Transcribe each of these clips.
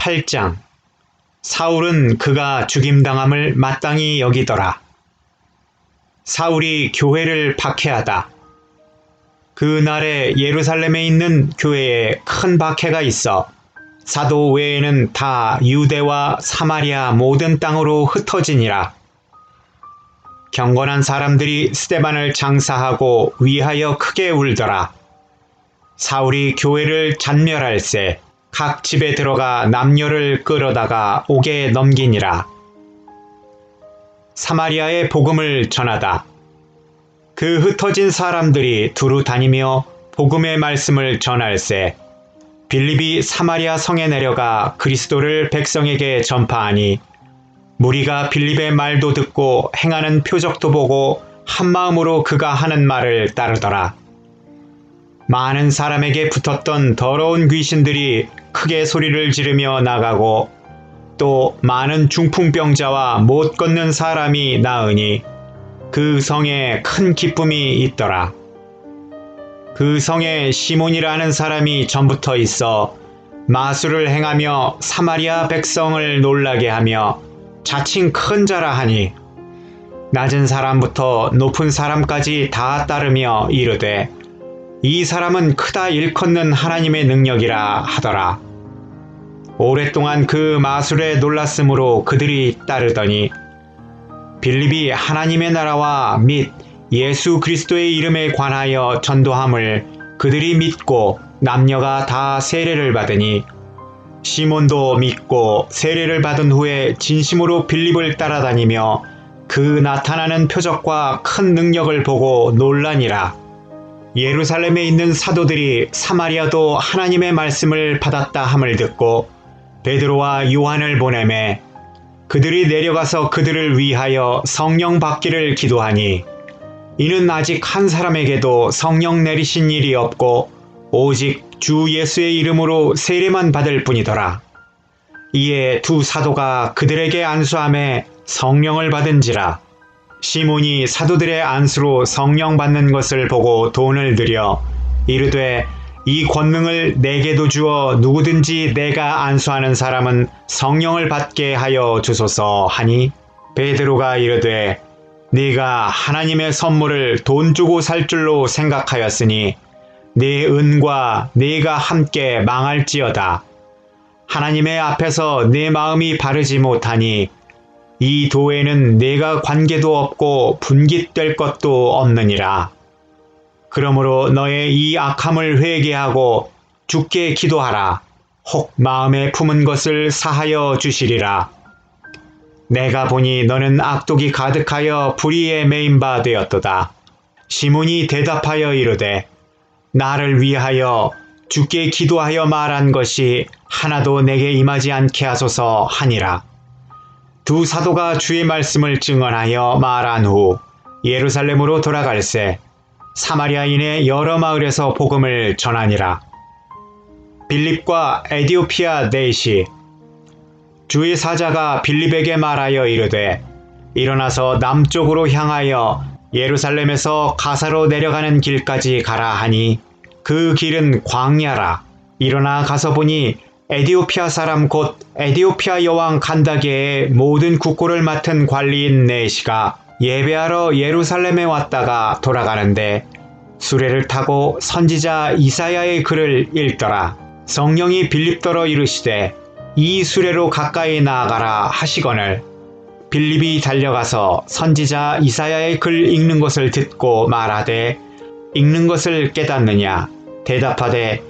8장 사울은 그가 죽임당함을 마땅히 여기더라. 사울이 교회를 박해하다. 그날에 예루살렘에 있는 교회에 큰 박해가 있어 사도 외에는 다 유대와 사마리아 모든 땅으로 흩어지니라. 경건한 사람들이 스테반을 장사하고 위하여 크게 울더라. 사울이 교회를 잔멸할세 각 집에 들어가 남녀를 끌어다가 옥에 넘기니라. 사마리아의 복음을 전하다. 그 흩어진 사람들이 두루 다니며 복음의 말씀을 전할세. 빌립이 사마리아 성에 내려가 그리스도를 백성에게 전파하니 무리가 빌립의 말도 듣고 행하는 표적도 보고 한 마음으로 그가 하는 말을 따르더라. 많은 사람에게 붙었던 더러운 귀신들이 크게 소리를 지르며 나가고 또 많은 중풍병자와 못 걷는 사람이 나으니 그 성에 큰 기쁨이 있더라. 그 성에 시몬이라는 사람이 전부터 있어 마술을 행하며 사마리아 백성을 놀라게 하며 자칭 큰 자라 하니 낮은 사람부터 높은 사람까지 다 따르며 이르되 이 사람은 크다 일컫는 하나님의 능력이라 하더라. 오랫동안 그 마술에 놀랐으므로 그들이 따르더니 빌립이 하나님의 나라와 및 예수 그리스도의 이름에 관하여 전도함을 그들이 믿고 남녀가 다 세례를 받으니 시몬도 믿고 세례를 받은 후에 진심으로 빌립을 따라다니며 그 나타나는 표적과 큰 능력을 보고 놀라니라. 예루살렘에 있는 사도들이 사마리아도 하나님의 말씀을 받았다 함을 듣고 베드로와 요한을 보내매 그들이 내려가서 그들을 위하여 성령 받기를 기도하니 이는 아직 한 사람에게도 성령 내리신 일이 없고 오직 주 예수의 이름으로 세례만 받을 뿐이더라. 이에 두 사도가 그들에게 안수함에 성령을 받은지라. 시몬이 사도들의 안수로 성령 받는 것을 보고 돈을 들여 이르되 이 권능을 내게도 주어 누구든지 내가 안수하는 사람은 성령을 받게 하여 주소서 하니 베드로가 이르되 네가 하나님의 선물을 돈 주고 살 줄로 생각하였으니 네 은과 네가 함께 망할지어다. 하나님의 앞에서 내 마음이 바르지 못하니 이 도에는 내가 관계도 없고 분깃될 것도 없느니라. 그러므로 너의 이 악함을 회개하고 죽게 기도하라. 혹 마음에 품은 것을 사하여 주시리라. 내가 보니 너는 악독이 가득하여 불의에 매인 바 되었도다. 시몬이 대답하여 이르되 나를 위하여 주께 기도하여 말한 것이 하나도 내게 임하지 않게 하소서 하니라. 두 사도가 주의 말씀을 증언하여 말한 후 예루살렘으로 돌아갈새 사마리아인의 여러 마을에서 복음을 전하니라. 빌립과 에디오피아 네시 주의 사자가 빌립에게 말하여 이르되 일어나서 남쪽으로 향하여 예루살렘에서 가사로 내려가는 길까지 가라 하니 그 길은 광야라. 일어나 가서 보니 에디오피아 사람 곧 에디오피아 여왕 간다게의 모든 국고를 맡은 관리인 네시가 예배하러 예루살렘에 왔다가 돌아가는데 수레를 타고 선지자 이사야의 글을 읽더라. 성령이 빌립더러 이르시되 이 수레로 가까이 나아가라 하시거늘 빌립이 달려가서 선지자 이사야의 글 읽는 것을 듣고 말하되 읽는 것을 깨닫느냐 대답하되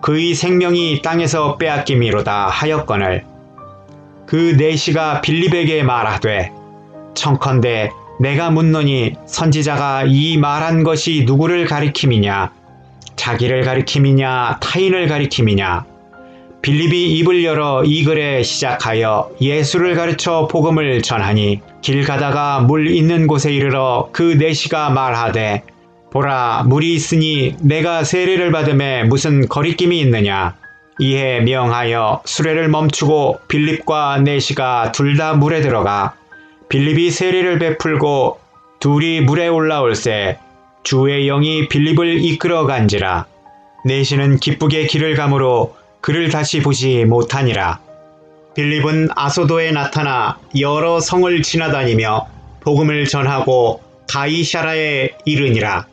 그의 생명이 땅에서 빼앗김이로다 하였거늘. 그 내시가 빌립에게 말하되 청컨대 내가 묻노니 선지자가 이 말한 것이 누구를 가리킴이냐 자기를 가리킴이냐 타인을 가리킴이냐 빌립이 입을 열어 이 글에 시작하여 예수를 가르쳐 복음을 전하니 길 가다가 물 있는 곳에 이르러 그 내시가 말하되 보라 물이 있으니 내가 세례를 받음에 무슨 거리낌이 있느냐? 이에 명하여 수레를 멈추고 빌립과 내시가 둘 다 물에 들어가 빌립이 세례를 베풀고 둘이 물에 올라올새 주의 영이 빌립을 이끌어 간지라. 내시는 기쁘게 길을 가므로 그를 다시 보지 못하니라. 빌립은 아소도에 나타나 여러 성을 지나다니며 복음을 전하고 가이샤라에 이르니라